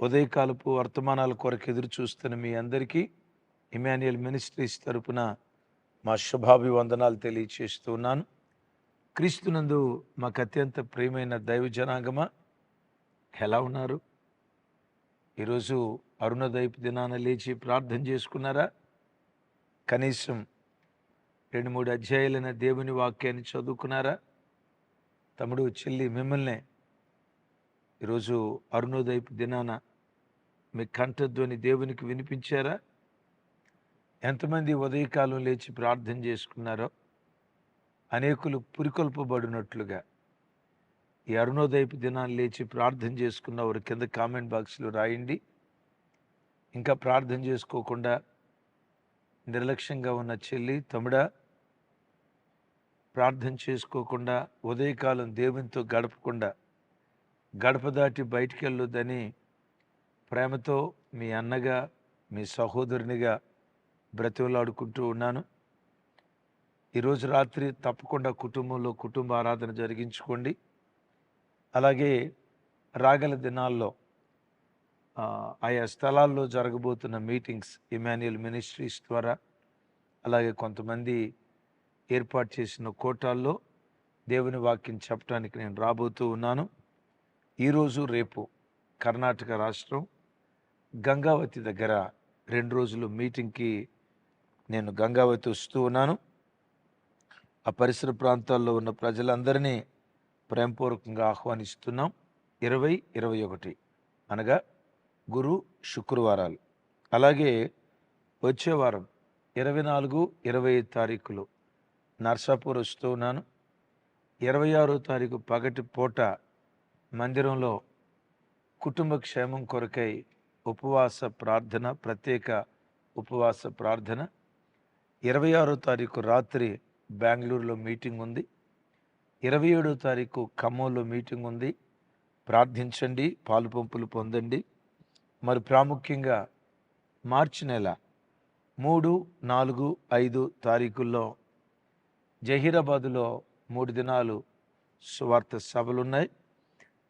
ఉదయకాలపు వర్తమానాల కొరకు ఎదురు చూస్తున్న మీ అందరికీ ఇమాన్యుయల్ మినిస్ట్రీస్ తరపున మా శుభాభివందనాలు తెలియచేస్తున్నాను క్రీస్తునందు మాకు అత్యంత ప్రియమైన దైవ జనాంగమా ఎలా ఉన్నారు? ఈరోజు అరుణదైపు దినాన లేచి ప్రార్థన చేసుకున్నారా? కనీసం రెండు మూడు అధ్యాయులైన దేవుని వాక్యాన్ని చదువుకున్నారా? తమ్ముడు చెల్లి మిమ్మల్ని ఈరోజు అరుణోదయపు దినాన మీ కంఠధ్వని దేవునికి వినిపించారా? ఎంతమంది ఉదయకాలం లేచి ప్రార్థన చేసుకున్నారో అనేకులు పురికొల్పబడినట్లుగా ఈ అరుణోదయపు దినాన్ని లేచి ప్రార్థన చేసుకున్న వారు కింద కామెంట్ బాక్స్లో రాయండి. ఇంకా ప్రార్థన చేసుకోకుండా నిర్లక్ష్యంగా ఉన్న చెల్లి తమ్ముడా ప్రార్థన చేసుకోకుండా ఉదయకాలం దేవునితో గడపకుండా గడప దాటి బయటికి వెళ్ళొద్దని ప్రేమతో మీ అన్నగా మీ సహోదరునిగా బ్రతిమలాడుకుంటూ ఉన్నాను. ఈరోజు రాత్రి తప్పకుండా కుటుంబంలో కుటుంబ ఆరాధన జరిగించుకోండి. అలాగే రాగల దినాల్లో ఆయా స్థలాల్లో జరగబోతున్న మీటింగ్స్ ఇమాన్యుయల్ మినిస్ట్రీస్ ద్వారా అలాగే కొంతమంది ఏర్పాటు చేసిన కోటాల్లో దేవుని వాక్యం చెప్పడానికి నేను రాబోతూ ఉన్నాను. ఈరోజు రేపు కర్ణాటక రాష్ట్రం గంగావతి దగ్గర రెండు రోజులు మీటింగ్కి నేను గంగావతి వస్తూ ఉన్నాను. ఆ పరిసర ప్రాంతాల్లో ఉన్న ప్రజలందరినీ ప్రేమపూర్వకంగా ఆహ్వానిస్తున్నాం. ఇరవై ఇరవై ఒకటి అనగా గురు శుక్రవారాలు. అలాగే వచ్చే వారం ఇరవై నాలుగు ఇరవై ఐదు తారీఖులు నర్సాపూర్ వస్తూ ఉన్నాను. ఇరవై ఆరో తారీఖు పగటి పూట మందిరంలో కుటుంబ క్షేమం కొరకై ఉపవాస ప్రార్థన ప్రత్యేక ఉపవాస ప్రార్థన. ఇరవై ఆరో తారీఖు రాత్రి బెంగళూరులో మీటింగ్ ఉంది. ఇరవై ఏడో తారీఖు ఖమ్మంలో మీటింగ్ ఉంది. ప్రార్థించండి పాలు పంపులు పొందండి. మరి ప్రాముఖ్యంగా మార్చి నెల మూడు నాలుగు ఐదు తారీఖుల్లో జహీరాబాదులో మూడు దినాలు సువార్త సభలున్నాయి.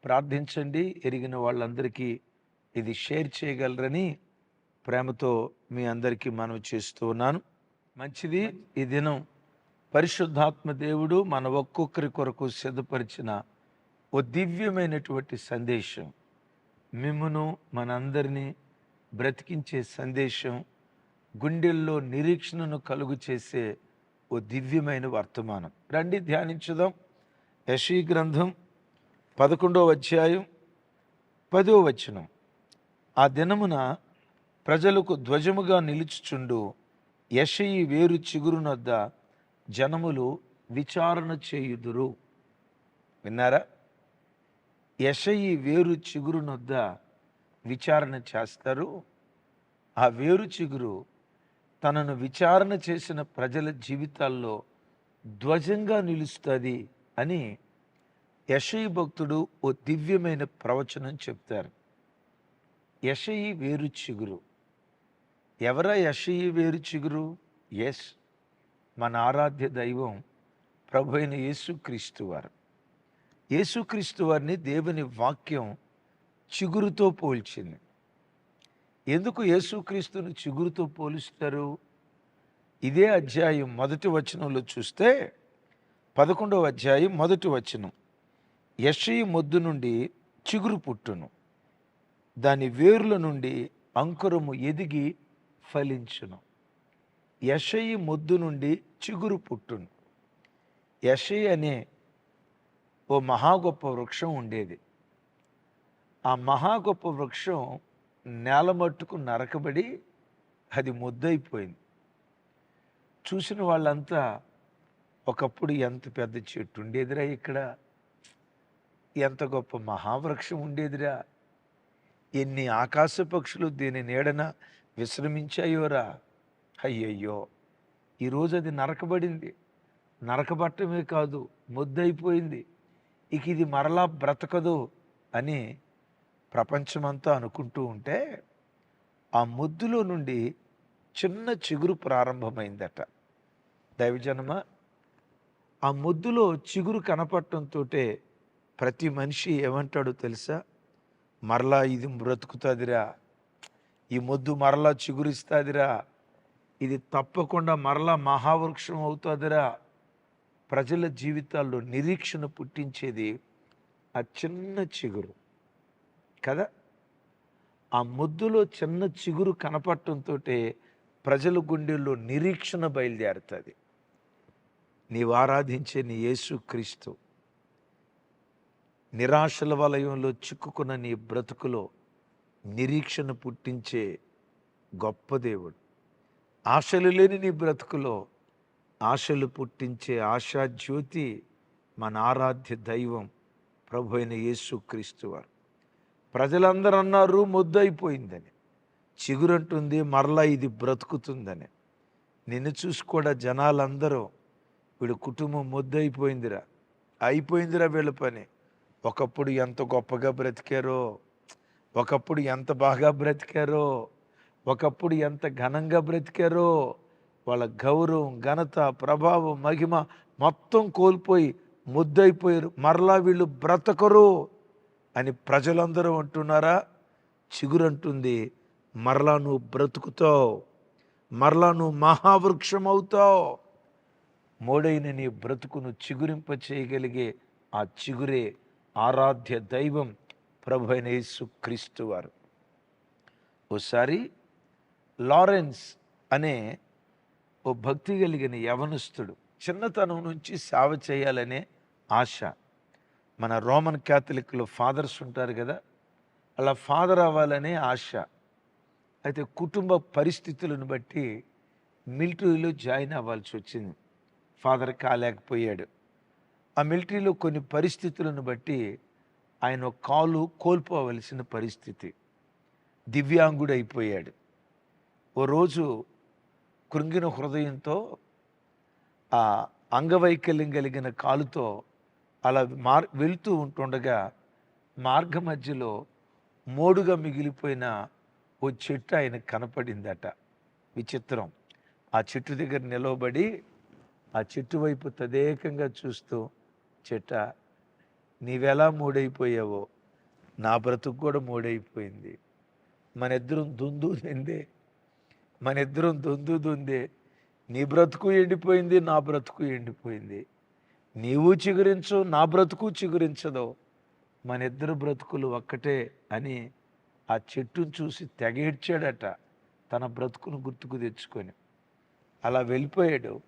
ప్రార్థించండి. ఎరిగిన వాళ్ళందరికీ ఇది షేర్ చేయగలరని ప్రేమతో మీ అందరికీ మనం చేస్తూ ఉన్నాను. మంచిది. ఈ దినం పరిశుద్ధాత్మ దేవుడు మన ఒక్కొక్కరి కొరకు సిద్ధపరిచిన ఓ దివ్యమైనటువంటి సందేశం. మిమ్మును మనందరినీ బ్రతికించే సందేశం గుండెల్లో నిరీక్షణను కలుగు చేసే ఓ దివ్యమైన వర్తమానం. రండి ధ్యానించుదాం. యశీ గ్రంథం పదకొండవ అధ్యాయం పదో వచనం. ఆ దినమున ప్రజలకు ధ్వజముగా నిలుచుచుండు యషయి వేరు చిగురునొద్ద జనములు విచారణ చేయుదురు. విన్నారా? యషయి వేరు చిగురునొద్ద విచారణ చేస్తారు. ఆ వేరు చిగురు తనను విచారణ చేసిన ప్రజల జీవితాల్లో ధ్వజంగా నిలుస్తుంది అని యషయి భక్తుడు ఓ దివ్యమైన ప్రవచనం చెప్తారు. యషయి వేరు చిగురు. ఎవరా యషయి వేరు చిగురు? ఎస్ మన ఆరాధ్య దైవం ప్రభు అయిన యేసుక్రీస్తు వారు. యేసుక్రీస్తు వారిని దేవుని వాక్యం చిగురుతో పోల్చింది. ఎందుకు యేసుక్రీస్తును చిగురుతో పోలుస్తారు? ఇదే అధ్యాయం మొదటి వచనంలో చూస్తే పదకొండవ అధ్యాయం మొదటి వచనం. యషయి మొద్దు నుండి చిగురు పుట్టును. దాని వేరుల నుండి అంకురము ఎదిగి ఫలించును. యషయి మొద్దు నుండి చిగురు పుట్టును. యషయి అనే ఓ మహా గొప్ప వృక్షం ఉండేది. ఆ మహా గొప్ప వృక్షం నేల మట్టుకు నరకబడి అది ముద్దయిపోయింది. చూసిన వాళ్ళంతా ఒకప్పుడు ఎంత పెద్ద చెట్టు ఉండేదిరా ఇక్కడ? ఎంత గొప్ప మహావృక్షం ఉండేదిరా. ఎన్ని ఆకాశ పక్షులు దీని నీడన విశ్రమించాయోరా. అయ్యయ్యో ఈరోజు అది నరకబడింది. నరకబట్టమే కాదు ముద్దయిపోయింది. ఇక ఇది మరలా బ్రతకదు అని ప్రపంచమంతా అనుకుంటూ ఉంటే ఆ ముద్దులో నుండి చిన్న చిగురు ప్రారంభమైందట. దైవజనమ ఆ ముద్దులో చిగురు కనపడటంతో ప్రతి మనిషి ఏమంటాడో తెలుసా? మరలా ఇది బ్రతుకుతుందిరా. ఈ మొద్దు మరలా చిగురిస్తుందిరా. ఇది తప్పకుండా మరలా మహావృక్షం అవుతుందిరా. ప్రజల జీవితాల్లో నిరీక్షణ పుట్టించేది ఆ చిన్న చిగురు. కదా? ఆ ముద్దులో చిన్న చిగురు కనపడటంతో ప్రజల గుండెల్లో నిరీక్షణ బయలుదేరుతుంది. నీవు ఆరాధించే నీ యేసు క్రీస్తు నిరాశల వలయంలో చిక్కుకున్న నీ బ్రతుకులో నిరీక్షణ పుట్టించే గొప్ప దేవుడు. ఆశలు లేని నీ బ్రతుకులో ఆశలు పుట్టించే ఆశాజ్యోతి మన ఆరాధ్య దైవం ప్రభు అయిన యేసు క్రీస్తువారు ప్రజలందరూ అన్నారు ముద్దయిపోయిందని చిగురంటుంది మరలా ఇది బ్రతుకుతుందని. నిన్ను చూసి కూడా జనాలందరూ వీడు కుటుంబం ముద్దయిపోయిందిరా అయిపోయిందిరా వీళ్ళ పని. ఒకప్పుడు ఎంత గొప్పగా బ్రతికారో ఒకప్పుడు ఎంత బాగా బ్రతికారో ఒకప్పుడు ఎంత ఘనంగా బ్రతికారో వాళ్ళ గౌరవం ఘనత ప్రభావం మహిమ మొత్తం కోల్పోయి ముద్దయిపోయారు. మరలా వీళ్ళు బ్రతకరు అని ప్రజలందరూ అంటున్నారా? చిగురంటుంది. మరలా నువ్వు బ్రతుకుతావు. మరలా నువ్వు మహావృక్షం అవుతావు మోడైన నీ బ్రతుకును చిగురింప చేయగలిగే ఆ చిగురే ఆరాధ్య దైవం ప్రభు అయిన క్రీస్తు వారు. ఓసారి లారెన్స్ అనే ఓ భక్తి కలిగిన యవనస్తుడు చిన్నతనం నుంచి సేవ చేయాలనే ఆశ. మన రోమన్ క్యాథలిక్లో ఫాదర్స్ ఉంటారు కదా అలా ఫాదర్ అవ్వాలనే ఆశ. అయితే కుటుంబ పరిస్థితులను బట్టి మిలిటరీలో జాయిన్ అవ్వాల్సి వచ్చింది. ఫాదర్ కాలేకపోయాడు. ఆ మిలిటరీలో కొన్ని పరిస్థితులను బట్టి ఆయన ఒక కాలు కోల్పోవలసిన పరిస్థితి. దివ్యాంగుడు అయిపోయాడు ఓ రోజు కృంగిన హృదయంతో ఆ అంగవైకల్యం కలిగిన కాలుతో అలా మార్ వెళ్తూ ఉంటుండగా మార్గ మధ్యలో మోడుగా మిగిలిపోయిన ఓ చెట్టు ఆయన కనపడిందట. విచిత్రం. ఆ చెట్టు దగ్గర నిలవబడి ఆ చెట్టు వైపు తదేకంగా చూస్తూ చెట్ట నీవెలా మూడైపోయావో నా బ్రతుకు కూడా మూడైపోయింది. మన ఇద్దరం దుందు దుందే మన ఇద్దరం దుందు దుందే నీ బ్రతుకు ఎండిపోయింది నా బ్రతుకు ఎండిపోయింది. నీవు చిగురించు నా బ్రతుకు చిగురించదు. మన ఇద్దరు బ్రతుకులు ఒక్కటే అని ఆ చెట్టును చూసి తెగేడ్చాడట తన బ్రతుకును గుర్తుకు తెచ్చుకొని. అలా వెళ్ళిపోయాడు.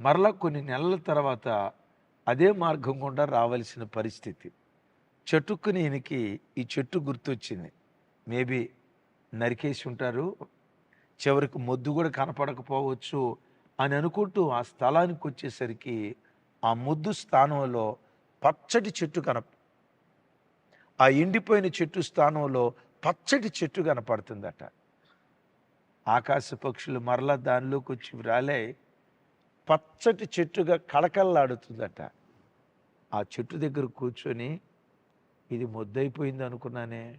మరలా కొన్ని నెలల తర్వాత అదే మార్గం గుండా రావాల్సిన పరిస్థితి. చెట్టుకుని నేనికి ఈ చెట్టు గుర్తొచ్చింది. మేబీ నరికేసి ఉంటారు చివరికి మొద్దు కూడా కనపడకపోవచ్చు అని అనుకుంటూ ఆ స్థలానికి వచ్చేసరికి ఆ ముద్దు స్థానంలో పచ్చటి చెట్టు కనప ఆ ఎండిపోయిన చెట్టు స్థానంలో పచ్చటి చెట్టు కనపడుతుందట. ఆకాశ పక్షులు మరలా దానిలోకి వచ్చి రాలే. పచ్చటి చెట్టుగా కళకళలాడుతుందట. ఆ చెట్టు దగ్గర కూర్చొని ఇది ముద్దయిపోయింది అనుకున్నానే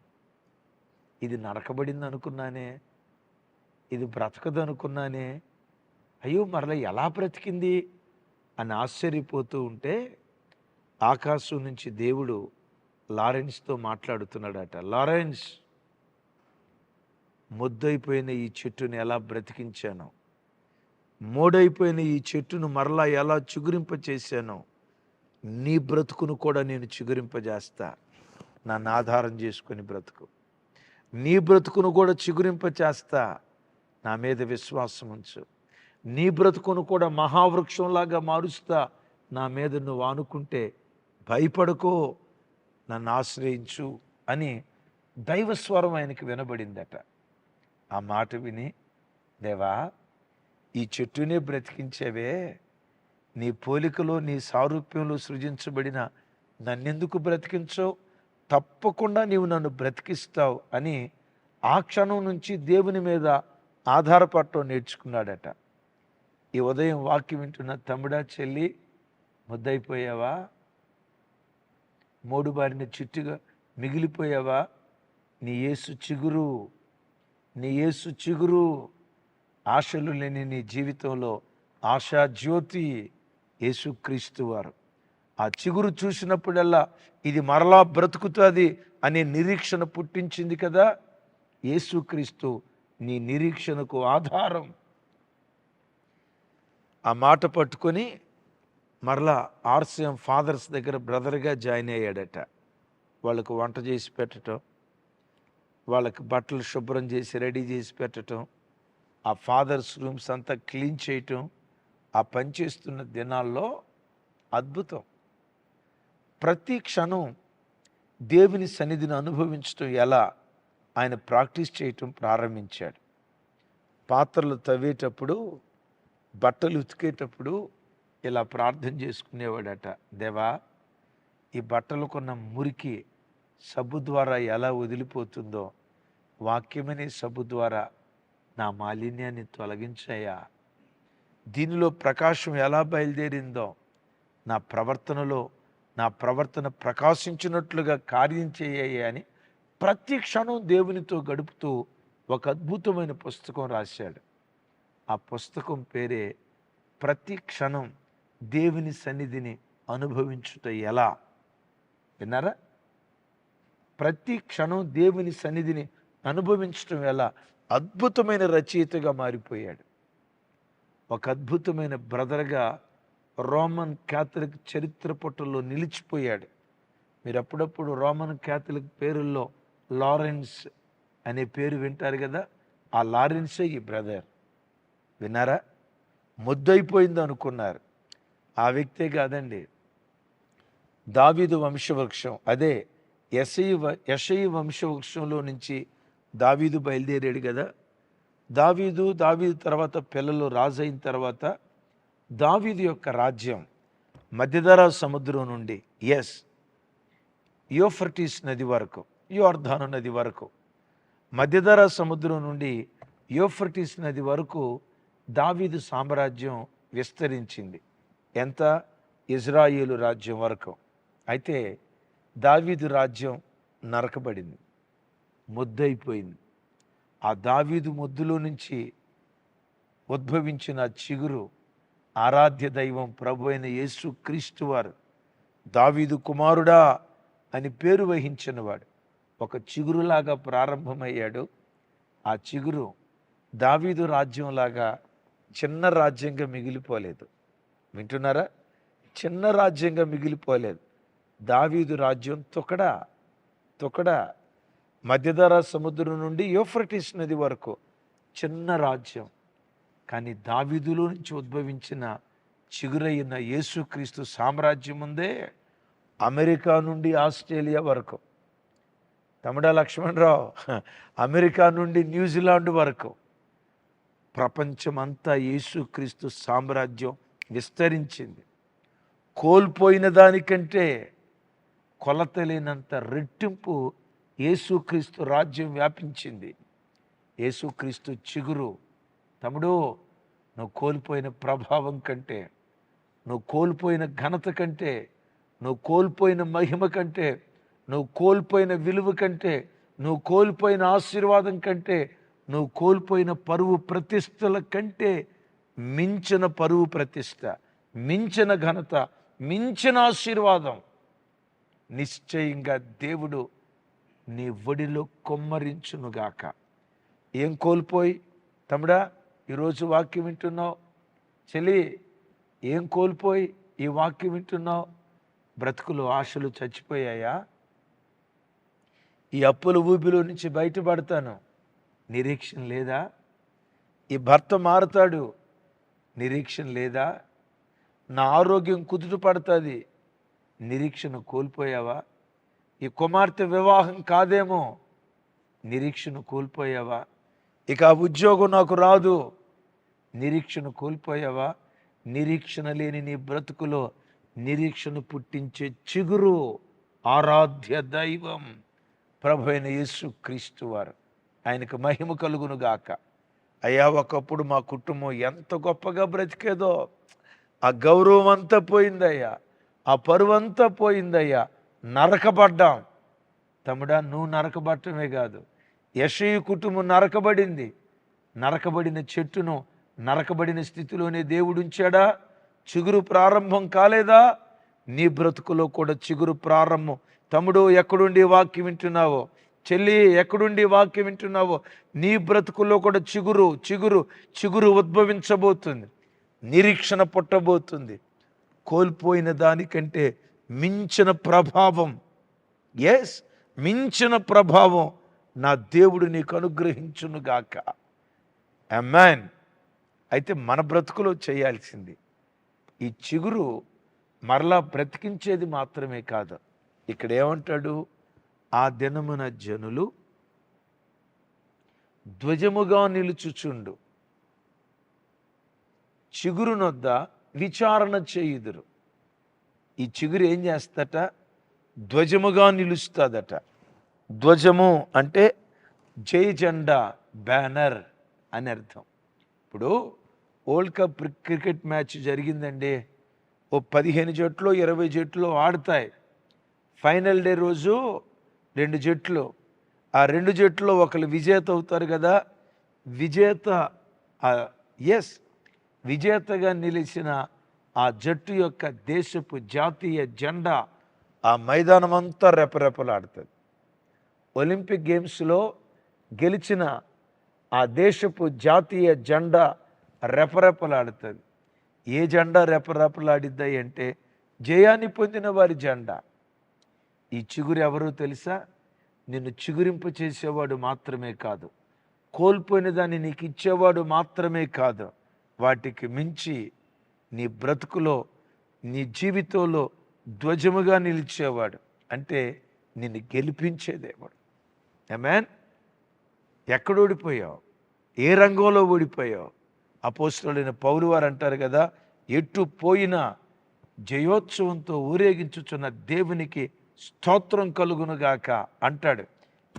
ఇది నరకబడింది అనుకున్నానే ఇది బ్రతకదు అనుకున్నానే అయ్యో మరలా ఎలా బ్రతికింది? అని ఆశ్చర్యపోతూ ఉంటే ఆకాశం నుంచి దేవుడు లారెన్స్తో మాట్లాడుతున్నాడట లారెన్స్ ముద్దయిపోయిన ఈ చెట్టుని ఎలా బ్రతికించాను? మోడైపోయిన ఈ చెట్టును మరలా ఎలా చిగురింప చేశానో నీ బ్రతుకును కూడా నేను చిగురింపజేస్తా. నన్ను ఆధారం చేసుకుని బ్రతుకు. నీ బ్రతుకును కూడా చిగురింప చేస్తా నా మీద విశ్వాసం ఉంచు. నీ బ్రతుకును కూడా మహావృక్షంలాగా మారుస్తా. నా మీద నువ్వు ఆనుకుంటే భయపడకో. నన్ను ఆశ్రయించు అని దైవస్వరం ఆయనకి వినబడిందట. ఆ మాట విని దేవా ఈ చెట్టునే బ్రతికించేవే. నీ పోలికలో నీ సారూప్యంలో సృజించబడిన నన్నెందుకు బ్రతికించవు? తప్పకుండా నీవు నన్ను బ్రతికిస్తావు అని ఆ క్షణం నుంచి దేవుని మీద ఆధారపడటం నేర్చుకున్నాడట. ఈ ఉదయం వాక్యం వింటున్న తమ్ముడా చెల్లి ముద్దయిపోయావా? మూడు బారిన చిట్టుగా మిగిలిపోయావా? నీ యేసు చిగురు నీ యేసు చిగురు. ఆశలు లేని నీ జీవితంలో ఆశా జ్యోతి యేసుక్రీస్తు వారు. ఆ చిగురు చూసినప్పుడల్లా ఇది మరలా బ్రతుకుతుంది అనే నిరీక్షణ పుట్టించింది కదా? యేసుక్రీస్తు నీ నిరీక్షణకు ఆధారం. ఆ మాట పట్టుకొని మరలా ఆర్సిఎం ఫాదర్స్ దగ్గర బ్రదర్గా జాయిన్ అయ్యాడట. వాళ్ళకు వంట చేసి పెట్టడం వాళ్ళకి బట్టలు శుభ్రం చేసి రెడీ చేసి పెట్టడం ఆ ఫాదర్స్ రూమ్స్ అంతా క్లీన్ చేయటం ఆ పని చేస్తున్న దినాల్లో అద్భుతం. ప్రతి క్షణం దేవుని సన్నిధిని అనుభవించటం ఎలా ఆయన ప్రాక్టీస్ చేయటం ప్రారంభించాడు. పాత్రలు తవ్వేటప్పుడు బట్టలు ఉతికేటప్పుడు ఇలా ప్రార్థన చేసుకునేవాడట దేవా ఈ బట్టలు కొన్న మురికి సబ్బు ద్వారా ఎలా వదిలిపోతుందో వాక్యమనే సబ్బు ద్వారా నా మాలిన్యాన్ని తొలగించాయా? దీనిలో ప్రకాశం ఎలా బయలుదేరిందో నా ప్రవర్తనలో నా ప్రవర్తన ప్రకాశించినట్లుగా కార్యం చేయాయి అని ప్రతి క్షణం దేవునితో గడుపుతూ ఒక అద్భుతమైన పుస్తకం రాశాడు. ఆ పుస్తకం పేరే ప్రతి క్షణం దేవుని సన్నిధిని అనుభవించుట ఎలా? విన్నారా? ప్రతి క్షణం దేవుని సన్నిధిని అనుభవించటం ఎలా? అద్భుతమైన రచయితగా మారిపోయాడు. ఒక అద్భుతమైన బ్రదర్గా రోమన్ క్యాథలిక్ చరిత్ర పుటల్లో నిలిచిపోయాడు. మీరు అప్పుడప్పుడు రోమన్ క్యాథలిక్ పేరుల్లో లారెన్స్ అనే పేరు వింటారు కదా? ఆ లారెన్సే ఈ బ్రదర్. విన్నారా? ముద్దైపోయింది అనుకున్నారు. ఆ వ్యక్తే కాదండి. దావీదు వంశవృక్షం. అదే యశై యశై వంశవృక్షంలో నుంచి దావీదు బయలుదేరాడు కదా. దావీదు దావీదు తర్వాత పిల్లలు రాజు అయిన తర్వాత దావీదు యొక్క రాజ్యం మధ్యధరా సముద్రం నుండి ఎస్ యోఫర్టీస్ నది వరకు యోర్ధాను నది వరకు మధ్యధరా సముద్రం నుండి యోఫర్టీస్ నది వరకు దావీదు సామ్రాజ్యం విస్తరించింది. ఎంత? ఇజ్రాయేలు రాజ్యం వరకు. అయితే దావీదు రాజ్యం నరకబడింది. ముద్దైపోయింది ఆ దావీదు ముద్దులో నుంచి ఉద్భవించిన చిగురు ఆరాధ్య దైవం ప్రభు అయిన యేసు క్రీస్తు వారు దావీదు కుమారుడా అని పేరు వహించినవాడు. ఒక చిగురులాగా ప్రారంభమయ్యాడు. ఆ చిగురు దావీదు రాజ్యంలాగా చిన్న రాజ్యంగా మిగిలిపోలేదు. వింటున్నారా? చిన్న రాజ్యంగా మిగిలిపోలేదు. దావీదు రాజ్యం తొకడా తొకడా మధ్యధరా సముద్రం నుండి యోఫ్రటిస్ నది వరకు చిన్న రాజ్యం. కానీ దావీదులో నుంచి ఉద్భవించిన చిగురైన యేసుక్రీస్తు సామ్రాజ్యం ఉందే అమెరికా నుండి ఆస్ట్రేలియా వరకు. తమిళ లక్ష్మణరావు అమెరికా నుండి న్యూజిలాండ్ వరకు. ప్రపంచమంతా యేసుక్రీస్తు సామ్రాజ్యం విస్తరించింది. కోల్పోయిన దానికంటే కొలతలేనంత రెట్టింపు యేసుక్రీస్తు రాజ్యం వ్యాపించింది. యేసుక్రీస్తు చిగురు. తమ్ముడు నువ్వు కోల్పోయిన ప్రభావం కంటే నువ్వు కోల్పోయిన ఘనత కంటే నువ్వు కోల్పోయిన మహిమ కంటే నువ్వు కోల్పోయిన విలువ కంటే నువ్వు కోల్పోయిన ఆశీర్వాదం కంటే నువ్వు కోల్పోయిన పరువు ప్రతిష్టల కంటే మించిన పరువు ప్రతిష్ట మించిన ఘనత మించిన ఆశీర్వాదం. నిశ్చయంగా దేవుడు నీ ఒడిలో కొమ్మరించునుగాక ఏం కోల్పోయి? తమ్ముడా ఈరోజు వాక్యం వింటున్నావు? చెల్లి ఏం కోల్పోయి ఈ వాక్యం వింటున్నావు? బ్రతుకులు ఆశలు చచ్చిపోయాయా? ఈ అప్పుల ఊబిలో నుంచి బయటపడతాను. నిరీక్షణ లేదా? ఈ భర్త మారుతాడు. నిరీక్షణ లేదా? నా ఆరోగ్యం కుదుట పడుతుంది. నిరీక్షణ కోల్పోయావా? ఈ కుమార్తె వివాహం కాదేమో? నిరీక్షను కోల్పోయావా? ఇక ఆ ఉద్యోగం నాకు రాదు. నిరీక్షను కోల్పోయావా? నిరీక్షణ లేని నీ బ్రతుకులో నిరీక్షణ పుట్టించే చిగురు ఆరాధ్య దైవం ప్రభు అయిన యేసు క్రీస్తు వారు. ఆయనకు మహిమ కలుగును గాక. అయ్యా ఒకప్పుడు మా కుటుంబం ఎంత గొప్పగా బ్రతికేదో ఆ గౌరవం అంతా పోయిందయ్యా. ఆ పరువంతా పోయిందయ్యా. నరకబడ్డాం తమ్ముడా నువ్వు నరకబట్టమే కాదు. యశయి కుటుంబం నరకబడింది. నరకబడిన చెట్టును నరకబడిన స్థితిలోనే దేవుడు ఉంచాడా? చిగురు ప్రారంభం కాలేదా? నీ బ్రతుకులో కూడా చిగురు ప్రారంభం. తమ్ముడు ఎక్కడుండి వాక్యం వింటున్నావో? చెల్లి ఎక్కడుండి వాక్యం వింటున్నావో? నీ బ్రతుకుల్లో కూడా చిగురు చిగురు చిగురు ఉద్భవించబోతుంది. నిరీక్షణ పుట్టబోతుంది. కోల్పోయిన దానికంటే మించిన ప్రభావం. ఎస్ మించిన ప్రభావం నా దేవుడు నీకు అనుగ్రహించునుగాక మ్యాన్ అయితే మన బ్రతుకులో చేయాల్సింది ఈ చిగురు మరలా బ్రతికించేది మాత్రమే కాదు. ఇక్కడ ఏమంటాడు? ఆ దినమున జనులు ధ్వజముగా నిలుచుచుండు. చిగురునొద్ద విచారణ చేయుదురు. ఈ చిగురు ఏం చేస్తట ధ్వజముగా నిలుస్తుందట. ధ్వజము అంటే జై జెండా బ్యానర్ అని అర్థం. ఇప్పుడు వరల్డ్ కప్ క్రికెట్ మ్యాచ్ జరిగిందండి. ఓ పదిహేను జట్లు ఇరవై జట్లు ఆడతాయి. ఫైనల్ డే రోజు రెండు జట్లు. ఆ రెండు జట్లు ఒకరు విజేత అవుతారు కదా? విజేత ఎస్ విజేతగా నిలిచిన ఆ జట్టు యొక్క దేశపు జాతీయ జెండా ఆ మైదానం అంతా రెపరెపలాడుతుంది. ఒలింపిక్ గేమ్స్లో గెలిచిన ఆ దేశపు జాతీయ జెండా రెపరెపలాడుతుంది. ఏ జెండా రెపరెపలాడిద్దాయి అంటే జయాన్ని పొందిన వారి జెండా. ఈ చిగురు ఎవరో తెలుసా? నిన్ను చిగురింపు చేసేవాడు మాత్రమే కాదు. కోల్పోయిన దాన్ని నీకు ఇచ్చేవాడు మాత్రమే కాదు. వాటికి మించి నీ బ్రతుకులో నీ జీవితంలో ధ్వజముగా నిలిచేవాడు. అంటే నిన్ను గెలిపించేదేవాడు. మ్యాన్ ఎక్కడ ఓడిపోయావు? ఏ రంగంలో ఓడిపోయావు? అపోస్తుడైన పౌరు వారు అంటారు కదా ఎటు పోయినా జయోత్సవంతో ఊరేగించుచున్న దేవునికి స్తోత్రం కలుగునుగాక అంటాడు.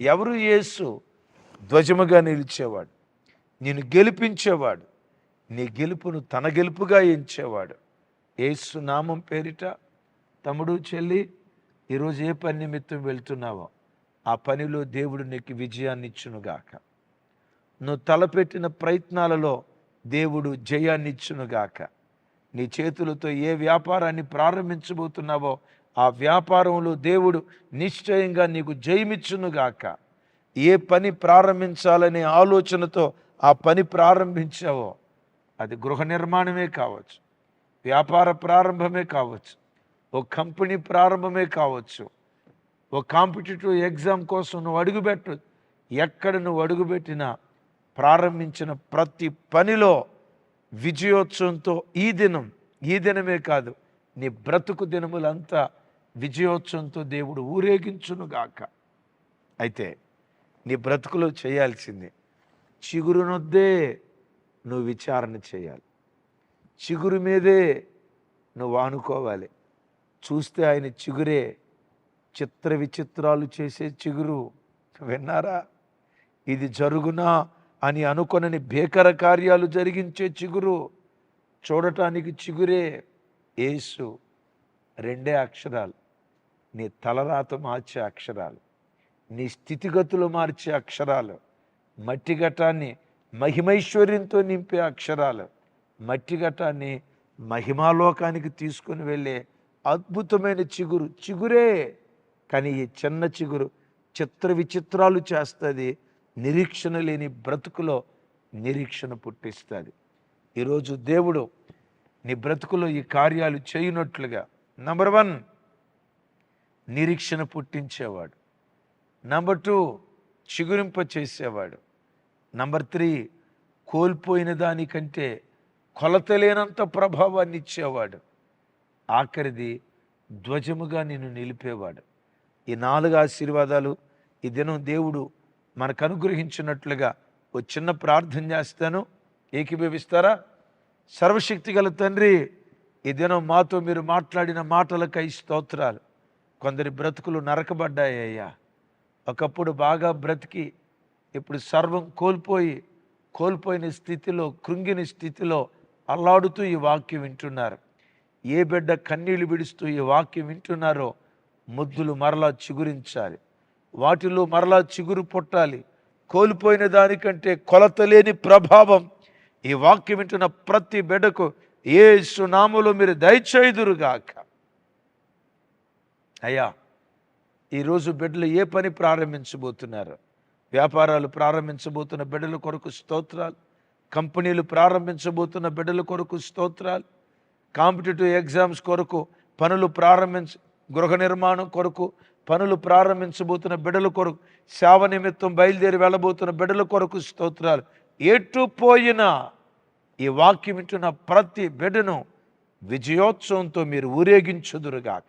ఎవరు యేసు? ధ్వజముగా నిలిచేవాడు. నేను గెలిపించేవాడు. నీ గెలుపును తన గెలుపుగా ఎంచేవాడు. ఏసు నామం పేరిట తమ్ముడు చెల్లి ఈరోజు ఏ పని నిమిత్తం వెళ్తున్నావో ఆ పనిలో దేవుడు నీకు విజయాన్ని ఇచ్చునుగాక. నువ్వు తలపెట్టిన ప్రయత్నాలలో దేవుడు జయాన్ని ఇచ్చునుగాక. నీ చేతులతో ఏ వ్యాపారాన్ని ప్రారంభించబోతున్నావో ఆ వ్యాపారంలో దేవుడు నిశ్చయంగా నీకు జయమిచ్చునుగాక ఏ పని ప్రారంభించాలనే ఆలోచనతో ఆ పని ప్రారంభించావో అది గృహ నిర్మాణమే కావచ్చు వ్యాపార ప్రారంభమే కావచ్చు ఓ కంపెనీ ప్రారంభమే కావచ్చు ఓ కాంపిటేటివ్ ఎగ్జామ్ కోసం నువ్వు అడుగుపెట్టు ఎక్కడ నువ్వు అడుగుపెట్టినా ప్రారంభించిన ప్రతి పనిలో విజయోత్సవంతో ఈ దినం ఈ దినమే కాదు నీ బ్రతుకు దినములంతా విజయోత్సవంతో దేవుడు ఊరేగించునుగాక. అయితే నీ బ్రతుకులో చేయాల్సింది చిగురునొద్దే. నువ్వు విచారణ చేయాలి. చిగురు మీదే నువ్వు ఆనుకోవాలి. చూస్తే ఆయన చిగురే చిత్ర విచిత్రాలు చేసే చిగురు. విన్నారా? ఇది జరుగునా అని అనుకొనని భీకర కార్యాలు జరిగించే చిగురు. చూడటానికి చిగురే ఏసు రెండే అక్షరాలు. నీ తలరాత మార్చే అక్షరాలు. నీ స్థితిగతులు మార్చే అక్షరాలు. మట్టి ఘటాన్ని మహిమైశ్వర్యంతో నింపే అక్షరాలు మట్టి ఘటాన్ని మహిమాలోకానికి తీసుకుని వెళ్ళే అద్భుతమైన చిగురు. చిగురే! కానీ ఈ చిన్న చిగురు చిత్ర విచిత్రాలు చేస్తుంది నిరీక్షణ లేని బ్రతుకులో నిరీక్షణ పుట్టిస్తుంది. ఈరోజు దేవుడు నీ బ్రతుకులో ఈ కార్యాలు చేయనట్లుగా నంబర్ వన్ నిరీక్షణ పుట్టించేవాడు. నంబర్ టూ చిగురింప చేసేవాడు నంబర్ త్రీ కోల్పోయిన దానికంటే కొలతలేనంత ప్రభావాన్ని ఇచ్చేవాడు. ఆఖరిది ధ్వజముగా నిన్ను నిలిపేవాడు. ఈ నాలుగు ఆశీర్వాదాలు ఈ దినం దేవుడు మనకు అనుగ్రహించినట్లుగా ఓ చిన్న ప్రార్థన చేస్తాను. ఏకీభవిస్తారా? సర్వశక్తి గల తండ్రి ఈ దినం మాతో మీరు మాట్లాడిన మాటలకై స్తోత్రాలు. కొందరి బ్రతుకులు నరకబడ్డాయ్యా ఒకప్పుడు బాగా బ్రతికి ఇప్పుడు సర్వం కోల్పోయి కోల్పోయిన స్థితిలో కృంగిన స్థితిలో అల్లాడుతూ ఈ వాక్యం వింటున్నారు. ఏ బిడ్డ కన్నీళ్ళు విడుస్తూ ఈ వాక్యం వింటున్నారో ముద్దులు మరలా చిగురించాలి. వాటిలో మరలా చిగురు పుట్టాలి. కోల్పోయిన దానికంటే కొలతలేని ప్రభావం ఈ వాక్యం వింటున్న ప్రతి బిడ్డకు ఏ సునాములో మీరు దయచేయుదురుగాక. అయ్యా ఈరోజు బిడ్డలు ఏ పని ప్రారంభించబోతున్నారు? వ్యాపారాలు ప్రారంభించబోతున్న బిడ్డల కొరకు స్తోత్రాలు కంపెనీలు ప్రారంభించబోతున్న బిడ్డల కొరకు స్తోత్రాలు కాంపిటేటివ్ ఎగ్జామ్స్ కొరకు పనులు ప్రారంభించ గృహ నిర్మాణం కొరకు పనులు ప్రారంభించబోతున్న బిడ్డల కొరకు సేవ నిమిత్తం బయలుదేరి వెళ్ళబోతున్న బిడ్డల కొరకు స్తోత్రాలు. ఎటు పోయినా ఈ వాక్యం వింటున్న ప్రతి బిడ్డను విజయోత్సవంతో మీరు ఊరేగించుదురుగాక.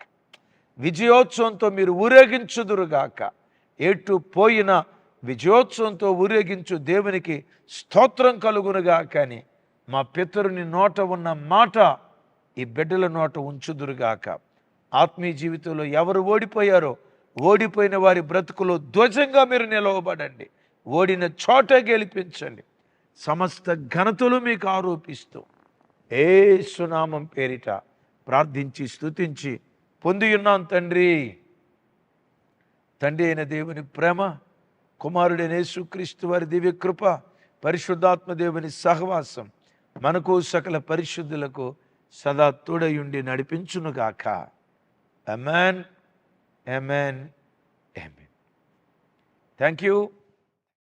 విజయోత్సవంతో మీరు ఊరేగించుదురుగాక. ఎటు పోయిన విజయోత్సవంతో ఊరేగించు దేవునికి స్తోత్రం కలుగునుగా కానీ మా పితరుని నోట ఉన్న మాట ఈ బిడ్డల నోట ఉంచుదురుగాక. ఆత్మీయ జీవితంలో ఎవరు ఓడిపోయారో ఓడిపోయిన వారి బ్రతుకులో ధ్వజంగా మీరు నిలవబడండి. ఓడిన చోట గెలిపించండి. సమస్త ఘనతలు మీకు ఆరోపిస్తూ ఏ సునామం పేరిట ప్రార్థించి స్థుతించి పొంది ఉన్నాం తండ్రి. తండ్రి అయిన దేవుని ప్రేమ కుమారుడైన యేసుక్రీస్తు వారి దివ్య కృప పరిశుద్ధాత్మ దేవుని సహవాసం మనకు సకల పరిశుద్ధులకు సదా తోడయుండి నడిపించునుగాక amen amen amen thank you